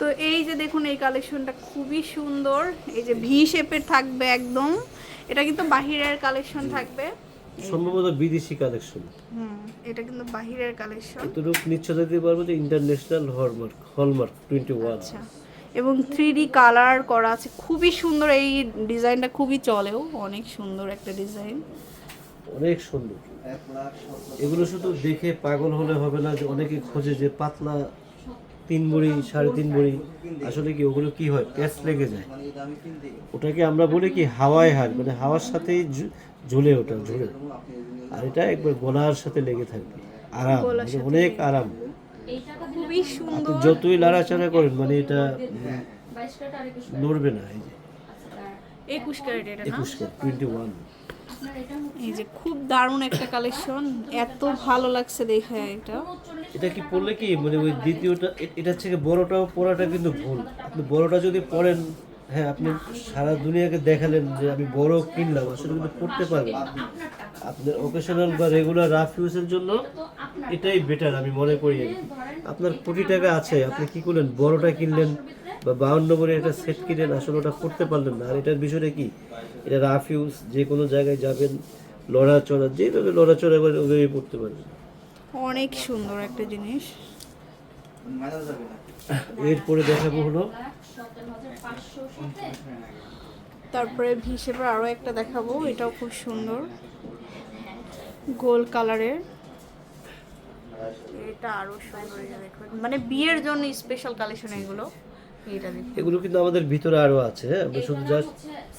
তো এই যে দেখুন এই কালেকশনটা খুবই সুন্দর। এই যে ভি শেপের থাকবে একদম। এটা কিন্তু বাহিরের কালেকশন থাকবে। সম্ভবত বিদেশি কালেকশন হুম এটা কিন্তু বাহিরের কালেকশন এতটুকু নিশ্চয়তা দিতে পারব যে international hallmark hallmark twenty one আচ্ছা। এবং থ্রি ডি কালার করা আছে। খুবই সুন্দর। এই ডিজাইনটা খুবই চলেও। অনেক সুন্দর একটা ডিজাইন অনেক সুন্দর। এগুলো শুধু দেখে পাগল হলে হবে না যে অনেকে খোঁজে যে পাতলা তিন বড়ি সাড়ে তিন বড়ি আসলে কি ওগুলো কি হয়? প্যাচ লেগে যায়। ওটাকে আমরা বলি কি হাওয়ায় হার মানে হাওয়ার সাথেই ঝুলে ওটা ঝুলে। আর এটা একবার গলার সাথে লেগে থাকবে। আরাম মানে অনেক আরাম। খুবই আপনি সুন্দর। যতই লাড়াচাড়া করেন মানে এটা নড়বে না এই যে। একুশ ক্যারেট এটা না? টোয়েন্টি ওয়ান এই যে খুব দারুণ একটা কালেকশন এত ভালো লাগছে দেখে এটা। এটা কি পড়লে কি? মানে ওই দ্বিতীয়টা এটা থেকে বড়টা পড়াটা কিন্তু ভুল। আপনি বড়টা যদি পড়েন হ্যাঁ আপনি সারা দুনিয়াকে দেখালেন যে আমি বড় কিনলাম, আসলে কিন্তু পড়তে পারবেন। আপনার ওকেশনাল বা রেগুলার রাফ ইউজের জন্য এটাই বেটার আমি মনে করি। আপনার কোটি টাকা আছে আপনি কি করলেন? বড়টা কিনলেন বা বাউন্ন নম্বরে একটা সেট কিনলেন আসলে ওটা করতে পারলেন না। আর এটার বিষয়টা কি? এটা রাফ ইউজ যে কোনো জায়গায় যাবেন লড়াচড়া যেভাবে লড়াচড়া এবার ওইভাবেই পড়তে পারবেন। অনেক সুন্দর একটা জিনিস। এরপরে দেখাবো হলো। তারপরে হিসেবে আরও একটা দেখাবো এটাও খুব সুন্দর। গোল কালারের। এটা আরও সুন্দর দেখুন। মানে বিয়ের জন্য স্পেশাল কালেকশন এগুলো। এগুলো কিন্তু আমাদের ভিতরে আরও আছে হ্যাঁ আমরা শুধু জাস্ট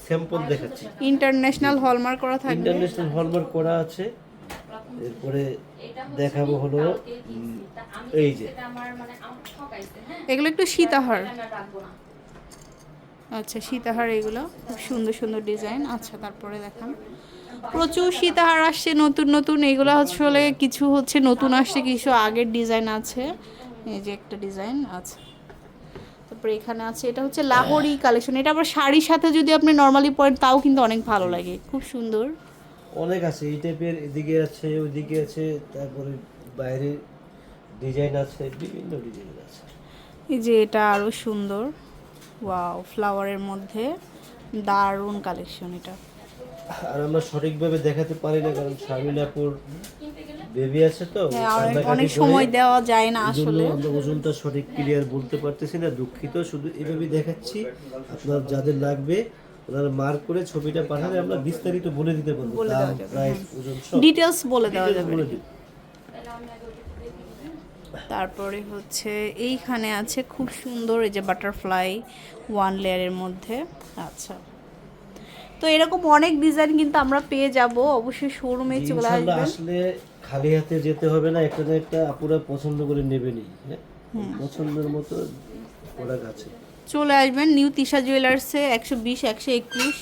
স্যাম্পল দেখাচ্ছি। ইন্টারন্যাশনাল হলমার্ক করা থাকবে। ইন্টারন্যাশনাল হলমার্ক করা আছে। এরপরে দেখাবো হলো এই যে। এগুলো একটু সীতাহার। আচ্ছা সীতাহার এগুলো। খুব সুন্দর সুন্দর ডিজাইন আচ্ছা তারপরে দেখান। প্রচুর সীতাহার আসছে নতুন নতুন। এগুলো আসলে কিছু হচ্ছে নতুন আসছে কিছু আগের ডিজাইন আছে। এই যে একটা ডিজাইন আছে। তারপরে এখানে আছে এটা হচ্ছে লাহোরি কালেকশন। এটা আবার শাড়ির সাথে যদি আপনি নর্মালি পরেন তাও কিন্তু অনেক ভালো লাগে। খুব সুন্দর। অনেক আছে এই টাইপের এদিকে আছে ওইদিকে আছে তারপরে বাইরে ডিজাইন আছে বিভিন্ন ডিজাইন আছে। এই যে এটা আরও সুন্দর। ওয়াও ফ্লাওয়ারের মধ্যে দারুণ কালেকশন এটা। আর আমরা সঠিকভাবে দেখাতে পারি না কারণ শামিলাপুর বেবি আছে তো হ্যাঁ অনেক। সময় দেওয়া যায় না আসলে। আমরা ওজনটা সঠিক ক্লিয়ার বলতে পারতেছি না দুঃখিত শুধু এভাবে দেখাচ্ছি। আপনার যাদের লাগবে ওনারা মার্ক করে ছবিটা পাঠালে আমরা বিস্তারিত বলে দিতে পারব দাম প্রাইস ওজন সব। ডিটেলস বলে দেওয়া যাবে। বলে দিই। তারপরে হচ্ছে এইখানে আছে খুব সুন্দর এই যে বাটারফ্লাই ওয়ান লেয়ারের মধ্যে। আচ্ছা। তো এরকম অনেক ডিজাইন কিন্তু আমরা পেয়ে যাব। অবশ্যই শোরুমে চলে আসবেন। আসলে খালি হাতে যেতে হবে না এখানে একটা আপুরা পছন্দ করে নেবেনই হ্যাঁ? পছন্দের মতো প্রোডাক্ট আছে। চলে আসবেন নিউ তিশা জুয়েলার্সে একশো বিশ একশো একুশ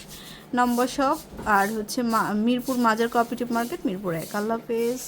নম্বর শপ আর হচ্ছে মিরপুর মাজার কোঅপারেটিভ মার্কেট মিরপুর এক। আল্লাহ হাফেজ।